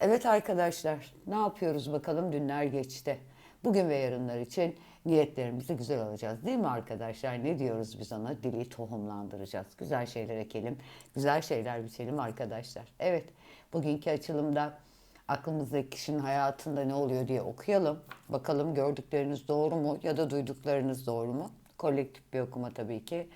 Evet arkadaşlar ne yapıyoruz bakalım dünler geçti. Bugün ve yarınlar için niyetlerimizi güzel alacağız değil mi arkadaşlar? Ne diyoruz biz ona? Dili tohumlandıracağız. Güzel şeyler ekelim, güzel şeyler biçelim arkadaşlar. Evet bugünkü açılımda aklımızdaki kişinin hayatında ne oluyor diye okuyalım. Bakalım gördükleriniz doğru mu ya da duyduklarınız doğru mu? Kolektif bir okuma tabii ki.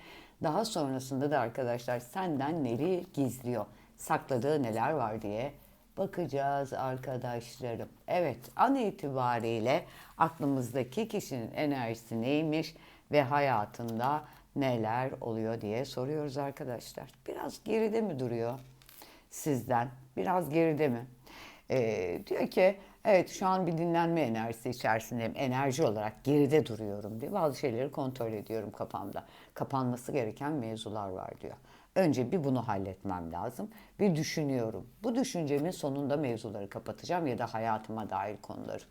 Daha sonrasında da arkadaşlar senden neleri gizliyor, sakladığı neler var diye bakacağız arkadaşlarım. Evet an itibariyle aklımızdaki kişinin enerjisi neymiş ve hayatında neler oluyor diye soruyoruz arkadaşlar. Biraz geride mi duruyor sizden? Biraz geride mi? Ee, diyor ki evet şu an bir dinlenme enerjisi içerisindeyim. Enerji olarak geride duruyorum diye bazı şeyleri kontrol ediyorum kafamda. Kapanması gereken mevzular var diyor. Önce bir bunu halletmem lazım. Bir düşünüyorum. Bu düşüncemin sonunda mevzuları kapatacağım ya da hayatıma dair konuları.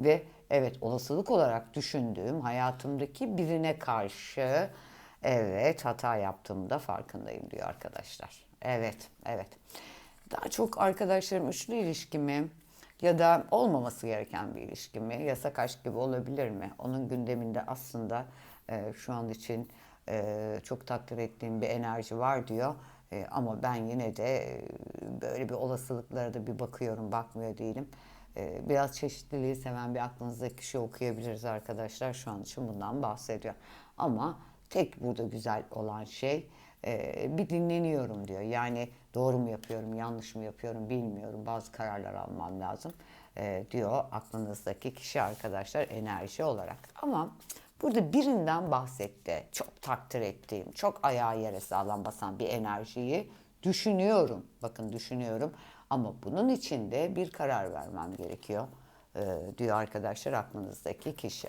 Ve evet olasılık olarak düşündüğüm hayatımdaki birine karşı evet hata yaptığımda farkındayım diyor arkadaşlar. Evet, evet. Daha çok arkadaşlarım üçlü ilişki mi ya da olmaması gereken bir ilişki mi, yasak aşk gibi olabilir mi? Onun gündeminde aslında e, şu an için e, çok takdir ettiğim bir enerji var diyor. E, ama ben yine de böyle bir olasılıklara da bir bakıyorum, bakmıyor değilim. E, biraz çeşitliliği seven bir aklınızdaki kişi okuyabiliriz arkadaşlar. Şu an için bundan bahsediyor. Ama tek burada güzel olan şey e, bir dinleniyorum diyor. Yani doğru mu yapıyorum, yanlış mı yapıyorum bilmiyorum. Bazı kararlar almam lazım diyor aklınızdaki kişi arkadaşlar enerji olarak. Ama burada birinden bahsetti. Çok takdir ettiğim, çok ayağı yere sağlam basan bir enerjiyi düşünüyorum. Bakın düşünüyorum. Ama bunun için de bir karar vermem gerekiyor e, diyor arkadaşlar aklınızdaki kişi.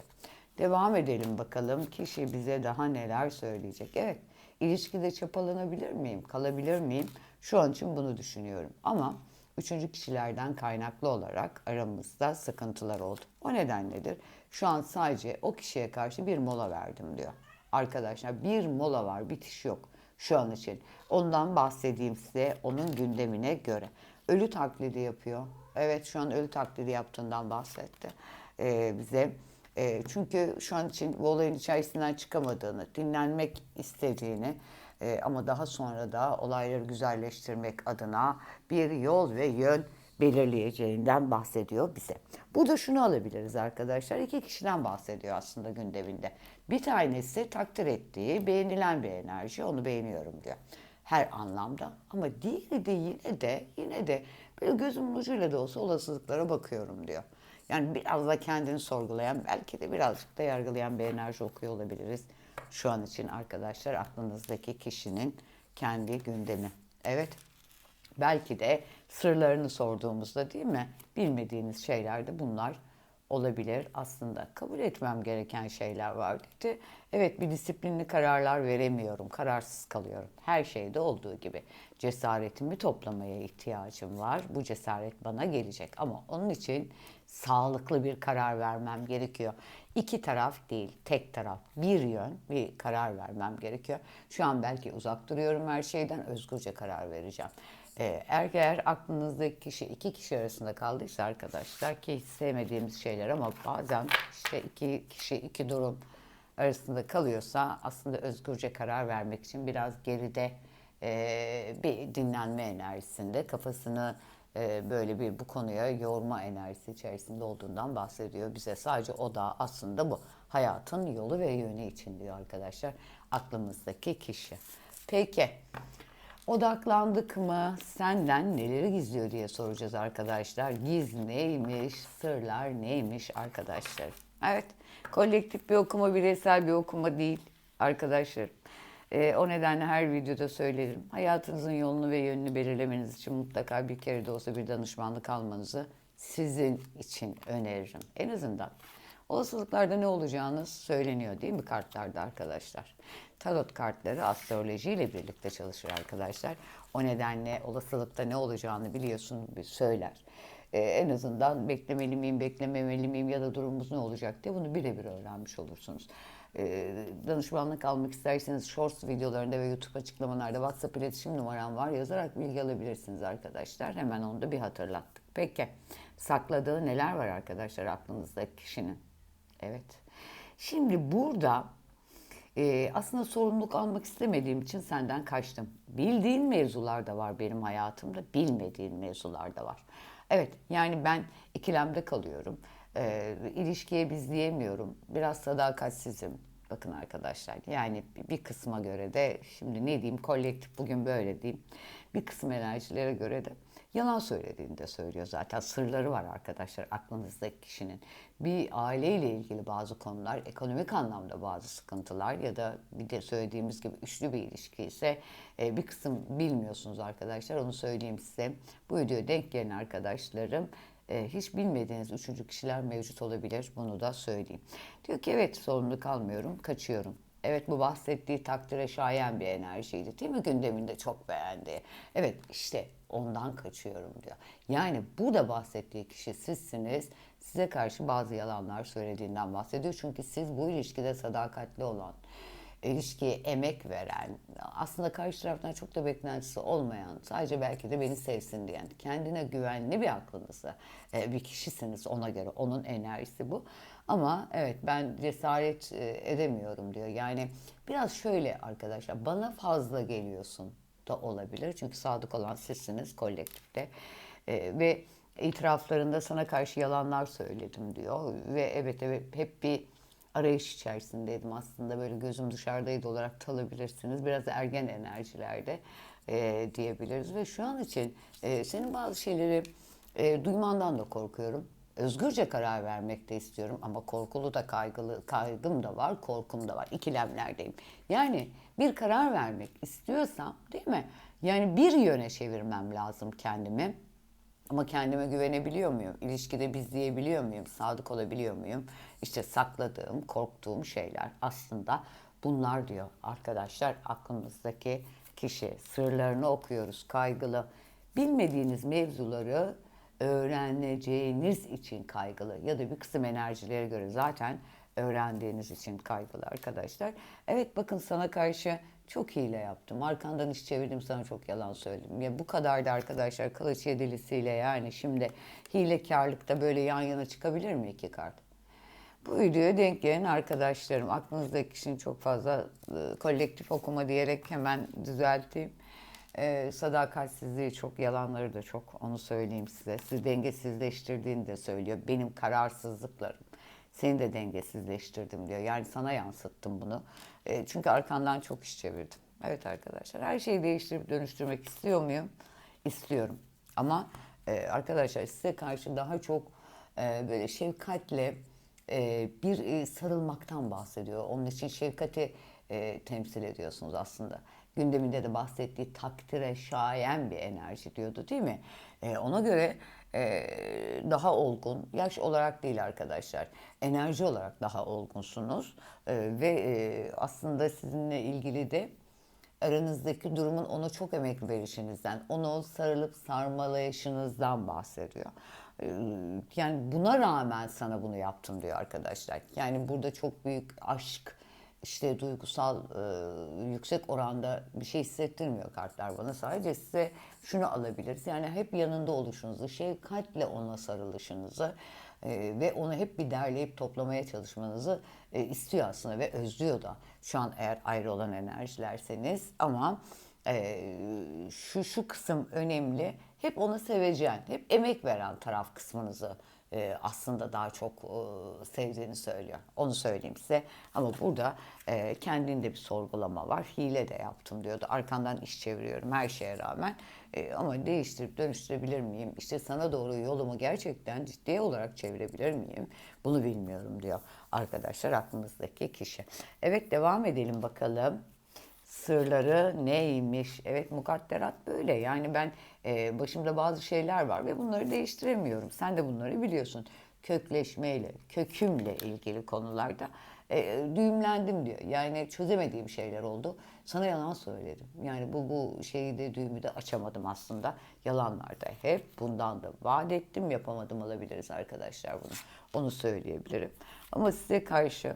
Devam edelim bakalım kişi bize daha neler söyleyecek. Evet ilişkide çapalanabilir miyim, kalabilir miyim? Şu an için bunu düşünüyorum. Ama üçüncü kişilerden kaynaklı olarak aramızda sıkıntılar oldu. O nedenledir. Şu an sadece o kişiye karşı bir mola verdim diyor. Arkadaşlar bir mola var, bitiş yok şu an için. Ondan bahsedeyim size onun gündemine göre. Ölü taklidi yapıyor. Evet şu an ölü taklidi yaptığından bahsetti ee, bize. E, çünkü şu an için bu olayın içerisinden çıkamadığını, dinlenmek istediğini e, ama daha sonra da olayları güzelleştirmek adına bir yol ve yön belirleyeceğinden bahsediyor bize. Burada şunu alabiliriz arkadaşlar. İki kişiden bahsediyor aslında gündeminde. Bir tanesi takdir ettiği, beğenilen bir enerji. Onu beğeniyorum diyor. Her anlamda. Ama diğeri de yine de yine de böyle gözümün ucuyla da olsa olasılıklara bakıyorum diyor. Yani biraz da kendini sorgulayan, belki de birazcık da yargılayan bir enerji okuyor olabiliriz. Şu an için arkadaşlar aklınızdaki kişinin kendi gündemi. Evet, belki de sırlarını sorduğumuzda değil mi? Bilmediğiniz şeyler de bunlar olabilir aslında. Kabul etmem gereken şeyler var dedi. Evet bir disiplinli kararlar veremiyorum. Kararsız kalıyorum. Her şeyde olduğu gibi. Cesaretimi toplamaya ihtiyacım var. Bu cesaret bana gelecek. Ama onun için sağlıklı bir karar vermem gerekiyor. İki taraf değil, tek taraf, bir yön bir karar vermem gerekiyor. Şu an belki uzak duruyorum her şeyden, özgürce karar vereceğim. Ee, eğer aklınızdaki kişi iki kişi arasında kaldıysa arkadaşlar ki hiç sevmediğimiz şeyler ama bazen işte iki kişi iki durum arasında kalıyorsa aslında özgürce karar vermek için biraz geride e, bir dinlenme enerjisinde kafasını e, böyle bir bu konuya yorma enerjisi içerisinde olduğundan bahsediyor bize. Sadece o da aslında bu hayatın yolu ve yönü için diyor arkadaşlar aklımızdaki kişi. Peki odaklandık mı senden neleri gizliyor diye soracağız arkadaşlar. Giz neymiş, sırlar neymiş arkadaşlar. Evet kolektif bir okuma bireysel bir okuma değil arkadaşlar. Ee, o nedenle her videoda söylerim. Hayatınızın yolunu ve yönünü belirlemeniz için mutlaka bir kere de olsa bir danışmanlık almanızı sizin için öneririm. En azından olasılıklarda ne olacağını söyleniyor değil mi kartlarda arkadaşlar? Tarot kartları astrolojiyle birlikte çalışır arkadaşlar. O nedenle olasılıkta ne olacağını biliyorsun söyler. Ee, en azından beklemeli miyim, beklememeli miyim ya da durumumuz ne olacak diye bunu birebir öğrenmiş olursunuz. Ee, danışmanlık almak isterseniz Shorts videolarında ve YouTube açıklamalarda WhatsApp iletişim numaram var. Yazarak bilgi alabilirsiniz arkadaşlar. Hemen onu da bir hatırlattık. Peki sakladığı neler var arkadaşlar aklınızdaki kişinin? Evet. Şimdi burada e, aslında sorumluluk almak istemediğim için senden kaçtım. Bildiğin mevzular da var benim hayatımda, bilmediğin mevzular da var. Evet, yani ben ikilemde kalıyorum. E, ilişkiye biz diyemiyorum. Biraz sadakatsizim. Bakın arkadaşlar, yani bir kısma göre de şimdi ne diyeyim, kolektif bugün böyle diyeyim. Bir kısım enerjilere göre de yalan söylediğini de söylüyor zaten. Sırları var arkadaşlar aklınızdaki kişinin. Bir aileyle ilgili bazı konular, ekonomik anlamda bazı sıkıntılar ya da bir de söylediğimiz gibi üçlü bir ilişki ise e, bir kısım bilmiyorsunuz arkadaşlar. Onu söyleyeyim size. Bu videoya denk gelen arkadaşlarım e, hiç bilmediğiniz üçüncü kişiler mevcut olabilir. Bunu da söyleyeyim. Diyor ki evet sorumluluk almıyorum, kaçıyorum. Evet bu bahsettiği takdire şayan bir enerjiydi değil mi gündeminde çok beğendi. Evet işte ondan kaçıyorum diyor. Yani burada bahsettiği kişi sizsiniz. Size karşı bazı yalanlar söylediğinden bahsediyor. Çünkü siz bu ilişkide sadakatli olan, ilişkiye emek veren, aslında karşı taraftan çok da beklentisi olmayan, sadece belki de beni sevsin diyen, kendine güvenli bir aklınızı e, bir kişisiniz ona göre. Onun enerjisi bu. Ama evet ben cesaret e, edemiyorum diyor. Yani biraz şöyle arkadaşlar bana fazla geliyorsun da olabilir. Çünkü sadık olan sizsiniz kolektifte. E, ve itiraflarında sana karşı yalanlar söyledim diyor. Ve evet evet hep bir arayış içerisindeydim aslında böyle gözüm dışarıdaydı olarak talabilirsiniz. Biraz ergen enerjilerde e, diyebiliriz ve şu an için e, senin bazı şeyleri e, duymandan da korkuyorum. Özgürce karar vermek de istiyorum ama korkulu da kaygılı kaygım da var, korkum da var. İkilemlerdeyim. Yani bir karar vermek istiyorsam değil mi? Yani bir yöne çevirmem lazım kendimi. Ama kendime güvenebiliyor muyum? İlişkide biz diyebiliyor muyum? Sadık olabiliyor muyum? İşte sakladığım, korktuğum şeyler aslında bunlar diyor arkadaşlar aklımızdaki kişi. Sırlarını okuyoruz kaygılı. Bilmediğiniz mevzuları öğreneceğiniz için kaygılı ya da bir kısım enerjilere göre zaten öğrendiğiniz için kaygılı arkadaşlar. Evet bakın sana karşı çok hile yaptım. Arkandan iş çevirdim sana çok yalan söyledim. Ya bu kadar da arkadaşlar kılıç yedilisiyle yani şimdi hilekarlıkta böyle yan yana çıkabilir mi iki kart? Bu videoya denk gelen arkadaşlarım aklınızdaki kişinin çok fazla e, kolektif okuma diyerek hemen düzelteyim. E, sadakatsizliği çok, yalanları da çok onu söyleyeyim size. Sizi dengesizleştirdiğini de söylüyor. Benim kararsızlıklarım. Seni de dengesizleştirdim diyor. Yani sana yansıttım bunu. E, çünkü arkandan çok iş çevirdim. Evet arkadaşlar her şeyi değiştirip dönüştürmek istiyor muyum? İstiyorum. Ama e, arkadaşlar size karşı daha çok e, böyle şefkatle e, bir e, sarılmaktan bahsediyor. Onun için şefkati e, temsil ediyorsunuz aslında. Gündeminde de bahsettiği takdire şayan bir enerji diyordu değil mi? E, ona göre e, daha olgun, yaş olarak değil arkadaşlar, enerji olarak daha olgunsunuz. E, ve e, aslında sizinle ilgili de aranızdaki durumun ona çok emek verişinizden, onu sarılıp sarmalayışınızdan bahsediyor. Ee, Yani buna rağmen sana bunu yaptım diyor arkadaşlar. Yani burada çok büyük aşk, işte duygusal e, yüksek oranda bir şey hissettirmiyor kartlar bana. Sadece size şunu alabiliriz. Yani hep yanında oluşunuzu, şefkatle ona sarılışınızı e, ve onu hep bir derleyip toplamaya çalışmanızı e, istiyor aslında ve özlüyor da. Şu an eğer ayrı olan enerjilerseniz ama e, şu şu kısım önemli. Hep onu seveceğin, hep emek veren taraf kısmınızı e, aslında daha çok e, sevdiğini söylüyor. Onu söyleyeyim size. Ama burada e, kendinde bir sorgulama var. Hile de yaptım diyordu. Arkandan iş çeviriyorum her şeye rağmen. E, ama değiştirip dönüştürebilir miyim? İşte sana doğru yolumu gerçekten ciddi olarak çevirebilir miyim? Bunu bilmiyorum diyor arkadaşlar aklımızdaki kişi. Evet devam edelim bakalım sırları neymiş? Evet mukadderat böyle. Yani ben e, başımda bazı şeyler var ve bunları değiştiremiyorum. Sen de bunları biliyorsun. Kökleşmeyle, kökümle ilgili konularda e, düğümlendim diyor. Yani çözemediğim şeyler oldu. Sana yalan söyledim. Yani bu bu şeyi de düğümü de açamadım aslında. Yalanlarda hep bundan da vaat ettim yapamadım olabiliriz arkadaşlar bunu. Onu söyleyebilirim. Ama size karşı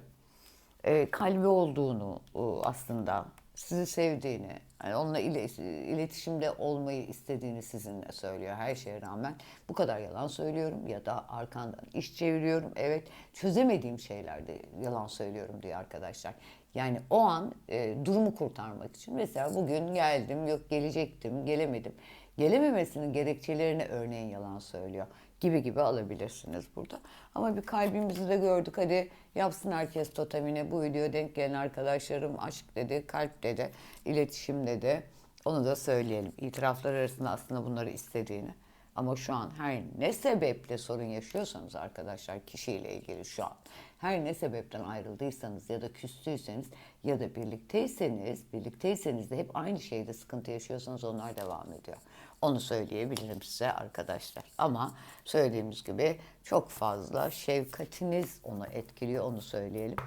e, kalbi olduğunu e, aslında sizi sevdiğini, yani onunla ile, iletişimde olmayı istediğini sizinle söylüyor her şeye rağmen. Bu kadar yalan söylüyorum ya da arkandan iş çeviriyorum. Evet çözemediğim şeylerde yalan söylüyorum diyor arkadaşlar. Yani o an e, durumu kurtarmak için. Mesela bugün geldim, yok gelecektim, gelemedim. Gelememesinin gerekçelerini örneğin yalan söylüyor gibi gibi alabilirsiniz burada. Ama bir kalbimizi de gördük. Hadi yapsın herkes totemine. Bu video denk gelen arkadaşlarım aşk dedi, kalp dedi, iletişim dedi. Onu da söyleyelim. İtiraflar arasında aslında bunları istediğini. Ama şu an her ne sebeple sorun yaşıyorsanız arkadaşlar kişiyle ilgili şu an her ne sebepten ayrıldıysanız ya da küstüyseniz ya da birlikteyseniz, birlikteyseniz de hep aynı şeyde sıkıntı yaşıyorsanız onlar devam ediyor. Onu söyleyebilirim size arkadaşlar. Ama söylediğimiz gibi çok fazla şefkatiniz onu etkiliyor onu söyleyelim.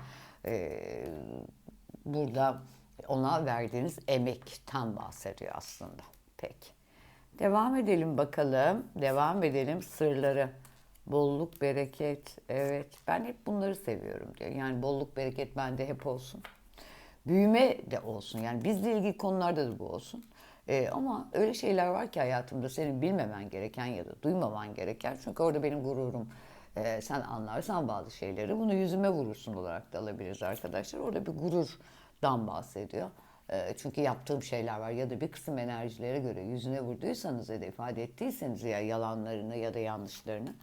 Ee, burada ona verdiğiniz emekten bahsediyor aslında. Peki. Devam edelim bakalım. Devam edelim sırları. Bolluk, bereket. Evet. Ben hep bunları seviyorum diyor. Yani bolluk, bereket bende hep olsun. Büyüme de olsun. Yani bizle ilgili konularda da bu olsun. Ee, ama öyle şeyler var ki hayatımda senin bilmemen gereken ya da duymaman gereken. Çünkü orada benim gururum. Ee, sen anlarsan bazı şeyleri bunu yüzüme vurursun olarak da alabiliriz arkadaşlar. Orada bir gururdan bahsediyor. Ee, çünkü yaptığım şeyler var ya da bir kısım enerjilere göre yüzüne vurduysanız ya da ifade ettiyseniz ya yalanlarını ya da yanlışlarını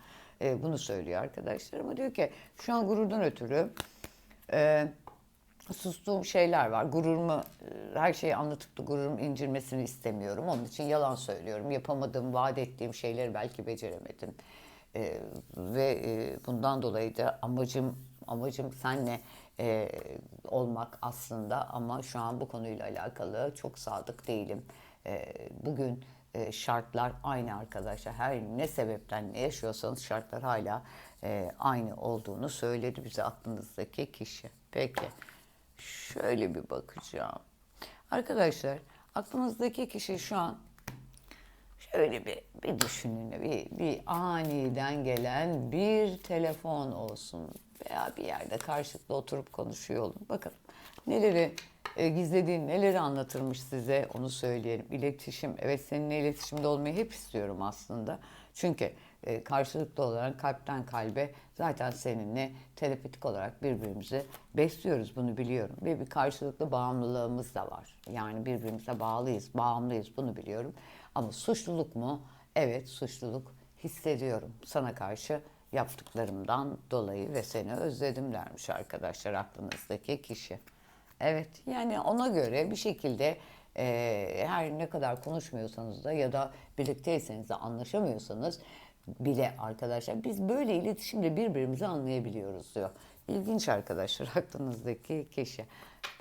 e, bunu söylüyor arkadaşlar. Ama diyor ki şu an gururdan ötürü e, sustuğum şeyler var. Gururumu e, her şeyi anlatıp da gururum incirmesini istemiyorum. Onun için yalan söylüyorum. Yapamadığım, vaat ettiğim şeyleri belki beceremedim. E, ve e, bundan dolayı da amacım amacım senle e, olmak aslında ama şu an bu konuyla alakalı çok sadık değilim. E, bugün e, şartlar aynı arkadaşlar. Her ne sebepten ne yaşıyorsanız şartlar hala e, aynı olduğunu söyledi bize aklınızdaki kişi. Peki şöyle bir bakacağım. Arkadaşlar aklınızdaki kişi şu an şöyle bir, bir düşünün. Bir, bir aniden gelen bir telefon olsun veya bir yerde karşılıklı oturup konuşuyor olun. Bakalım neleri e, gizlediğin, neleri anlatırmış size onu söyleyelim. İletişim, evet seninle iletişimde olmayı hep istiyorum aslında. Çünkü e, karşılıklı olarak kalpten kalbe zaten seninle telepatik olarak birbirimizi besliyoruz bunu biliyorum. Ve bir karşılıklı bağımlılığımız da var. Yani birbirimize bağlıyız, bağımlıyız bunu biliyorum. Ama suçluluk mu? Evet suçluluk hissediyorum sana karşı yaptıklarımdan dolayı ve seni özledim dermiş arkadaşlar aklınızdaki kişi. Evet yani ona göre bir şekilde e, her ne kadar konuşmuyorsanız da ya da birlikteyseniz de anlaşamıyorsanız bile arkadaşlar biz böyle iletişimle birbirimizi anlayabiliyoruz diyor. İlginç arkadaşlar aklınızdaki kişi.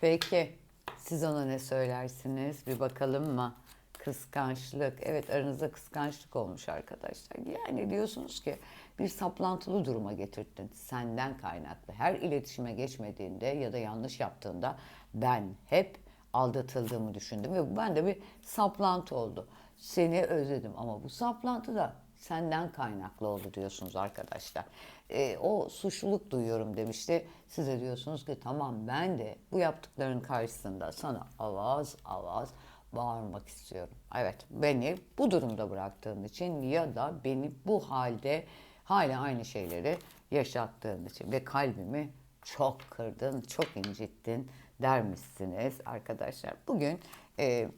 Peki siz ona ne söylersiniz bir bakalım mı? Kıskançlık. Evet aranızda kıskançlık olmuş arkadaşlar. Yani diyorsunuz ki bir saplantılı duruma getirdin. Senden kaynaklı. Her iletişime geçmediğinde ya da yanlış yaptığında ben hep aldatıldığımı düşündüm ve ben de bir saplantı oldu. Seni özledim ama bu saplantı da senden kaynaklı oldu diyorsunuz arkadaşlar. E, o suçluluk duyuyorum demişti. Size diyorsunuz ki tamam ben de bu yaptıkların karşısında sana avaz avaz bağırmak istiyorum. Evet beni bu durumda bıraktığın için ya da beni bu halde hala aynı şeyleri yaşattığın için ve kalbimi çok kırdın, çok incittin dermişsiniz arkadaşlar. Bugün e,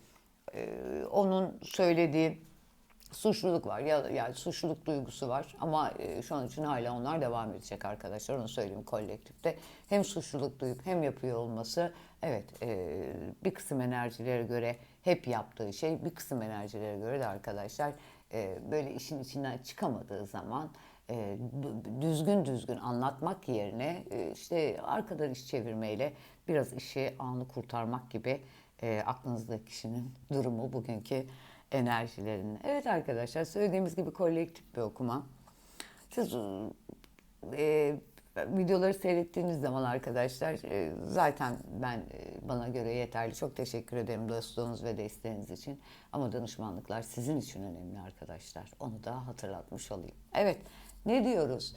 e, onun söylediği suçluluk var ya yani suçluluk duygusu var. Ama e, şu an için hala onlar devam edecek arkadaşlar onu söyleyeyim kolektifte hem suçluluk duyup hem yapıyor olması evet e, bir kısım enerjilere göre hep yaptığı şey bir kısım enerjilere göre de arkadaşlar e, böyle işin içinden çıkamadığı zaman e, düzgün düzgün anlatmak yerine işte arkadan iş çevirmeyle biraz işi anı kurtarmak gibi e, aklınızdaki kişinin durumu bugünkü enerjilerini. Evet arkadaşlar söylediğimiz gibi kolektif bir okuma. Siz e, videoları seyrettiğiniz zaman arkadaşlar e, zaten ben e, bana göre yeterli. Çok teşekkür ederim dostluğunuz ve desteğiniz için. Ama danışmanlıklar sizin için önemli arkadaşlar. Onu da hatırlatmış olayım. Evet ne diyoruz?